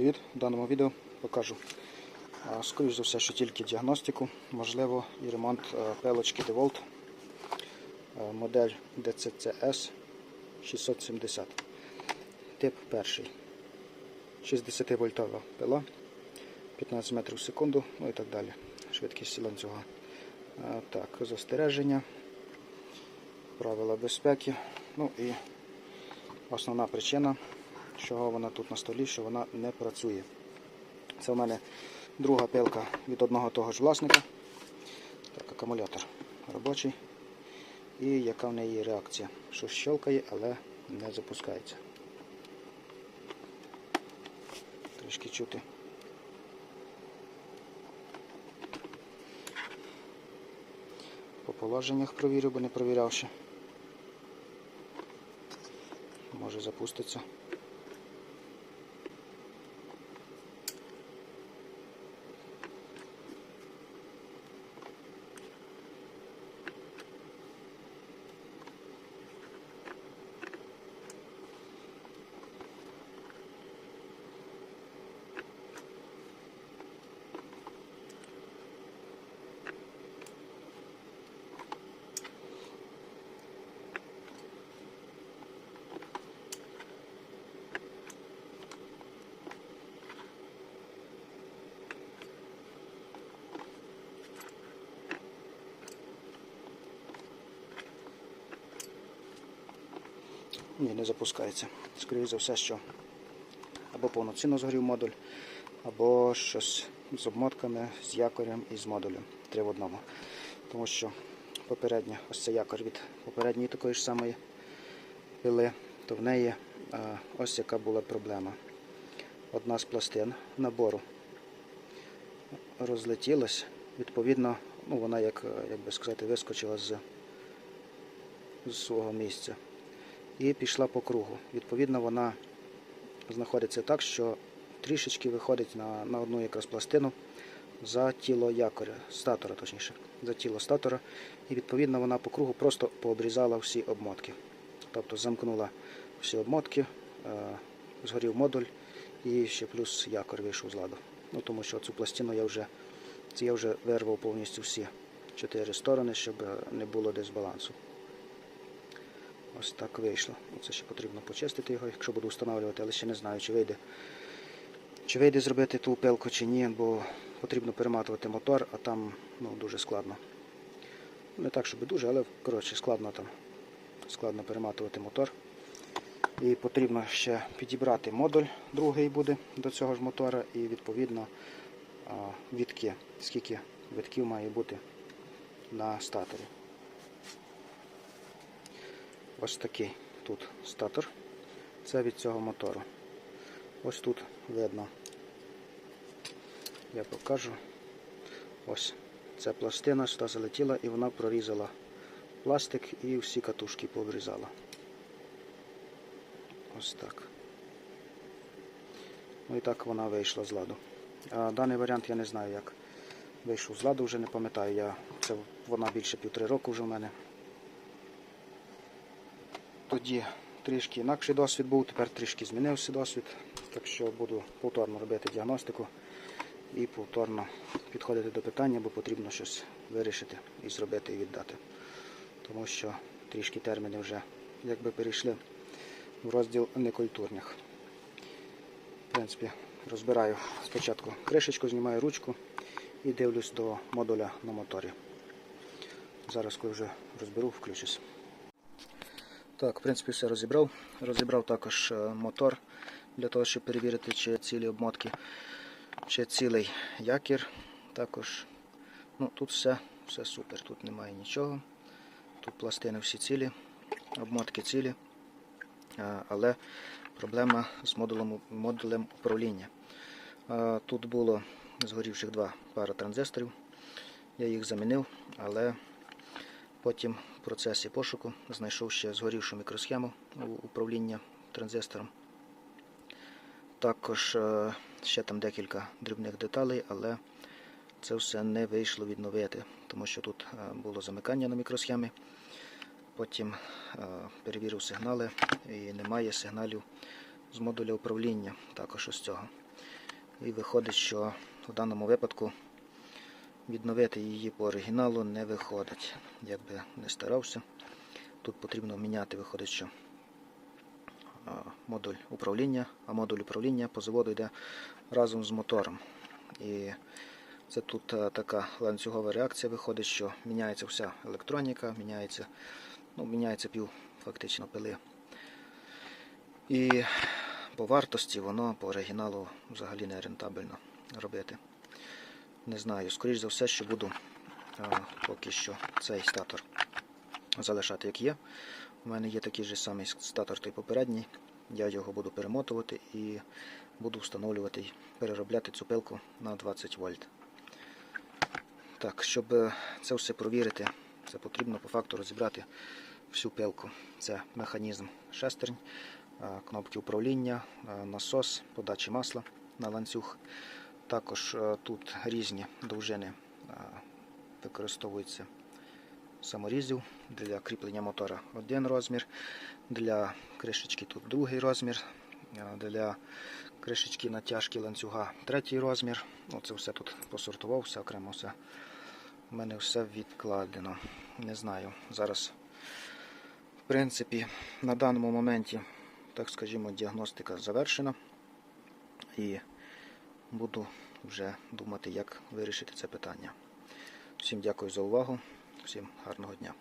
Привіт! В даному відео покажу, скоріш за все, що тільки діагностику, можливо, і ремонт пелочки DeWalt, модель DCCS 670. Тип перший. 60 вольтова пила, 15 метрів в секунду, ну і так далі. Швидкість ланцюга. А, Так, застереження, правила безпеки. Ну і основна причина, чого вона тут на столі, що вона не працює. Це в мене друга пилка від одного того ж власника. Так, акумулятор робочий. І яка в неї реакція? Що щелкає, але не запускається. Трішки чути. По положеннях провірю, бо не провіряв ще. Може запуститься. Ні, не запускається. Скоріше за все, що або повноцінно згорів модуль, або щось з обмотками, з якорем і з модулем. Три в одному. Тому що попередня, ось це якор від попередньої такої ж самої пили, то в неї е, ось яка була проблема. Одна з пластин набору розлетілась, відповідно, ну, вона, як, як би сказати, вискочила з, з свого місця і пішла по кругу. Відповідно, вона знаходиться так, що трішечки виходить на, на одну якраз пластину за тіло якоря, статора, точніше, за тіло статора, і відповідно вона по кругу просто пообрізала всі обмотки. Тобто замкнула всі обмотки, е, згорів модуль і ще плюс якор вийшов з ладу. Ну, тому що цю пластину я вже, я вже вирвав повністю всі чотири сторони, щоб е, не було дисбалансу. Ось так вийшло. Це ще потрібно почистити його, якщо буду встановлювати, але ще не знаю, чи вийде, чи вийде зробити ту пилку чи ні, бо потрібно перематувати мотор, а там ну, дуже складно. Не так, щоб дуже, але коротше, складно там. Складно перематувати мотор. І потрібно ще підібрати модуль, другий буде до цього ж мотора, і відповідно вітки. Скільки витків має бути на статорі. Ось такий тут статор. Це від цього мотору. Ось тут видно. Я покажу. Ось ця пластина сюди залетіла і вона прорізала пластик і всі катушки пообрізала. Ось так. Ну і так вона вийшла з ладу. А даний варіант я не знаю, як вийшов з ладу, вже не пам'ятаю. Я, Це вона більше півтори року вже в мене. Тоді трішки інакший досвід був, тепер трішки змінився досвід, так що буду повторно робити діагностику і повторно підходити до питання, бо потрібно щось вирішити і зробити і віддати. Тому що трішки терміни вже якби перейшли в розділ некультурних. В принципі, розбираю спочатку кришечку, знімаю ручку і дивлюсь до модуля на моторі. Зараз, коли вже розберу, включусь. Так, в принципі, все розібрав. Розібрав також е, мотор для того, щоб перевірити, чи цілі обмотки, чи цілий якір. Також ну, тут все, все супер, тут немає нічого. Тут пластини всі цілі, обмотки цілі. Е, Але проблема з модулем, модулем управління. Е, Тут було згорівших два пара транзисторів. Я їх замінив, але Потім в процесі пошуку знайшов ще згорівшу мікросхему управління транзистором. Також е, ще там декілька дрібних деталей, але це все не вийшло відновити, тому що тут е, було замикання на мікросхемі. Потім е, перевірив сигнали і немає сигналів з модуля управління, також ось цього. І виходить, що в даному випадку відновити її по оригіналу не виходить. Як би не старався. Тут потрібно міняти, виходить, що модуль управління, а модуль управління по заводу йде разом з мотором. І це тут така ланцюгова реакція виходить, що міняється вся електроніка, міняється, ну, міняється пів фактично пили. І по вартості воно по оригіналу взагалі не рентабельно робити. Не знаю, скоріш за все, що буду е, поки що цей статор залишати як є. У мене є такий же самий статор той попередній. Я його буду перемотувати і буду встановлювати переробляти цю пилку на 20 вольт. Так, щоб е, це все провірити, це потрібно по факту розібрати всю пилку. Це механізм шестернь, е, кнопки управління, насос, подачі масла на ланцюг. Також е, тут різні довжини е, використовуються саморізів для кріплення мотора один розмір, для кришечки тут другий розмір, е, для кришечки натяжки ланцюга третій розмір. Ну, це все тут посортував, все окремо все. У мене все відкладено. Не знаю. Зараз, в принципі, на даному моменті, так скажімо, діагностика завершена. І буду вже думати, як вирішити це питання. Всім дякую за увагу, всім гарного дня.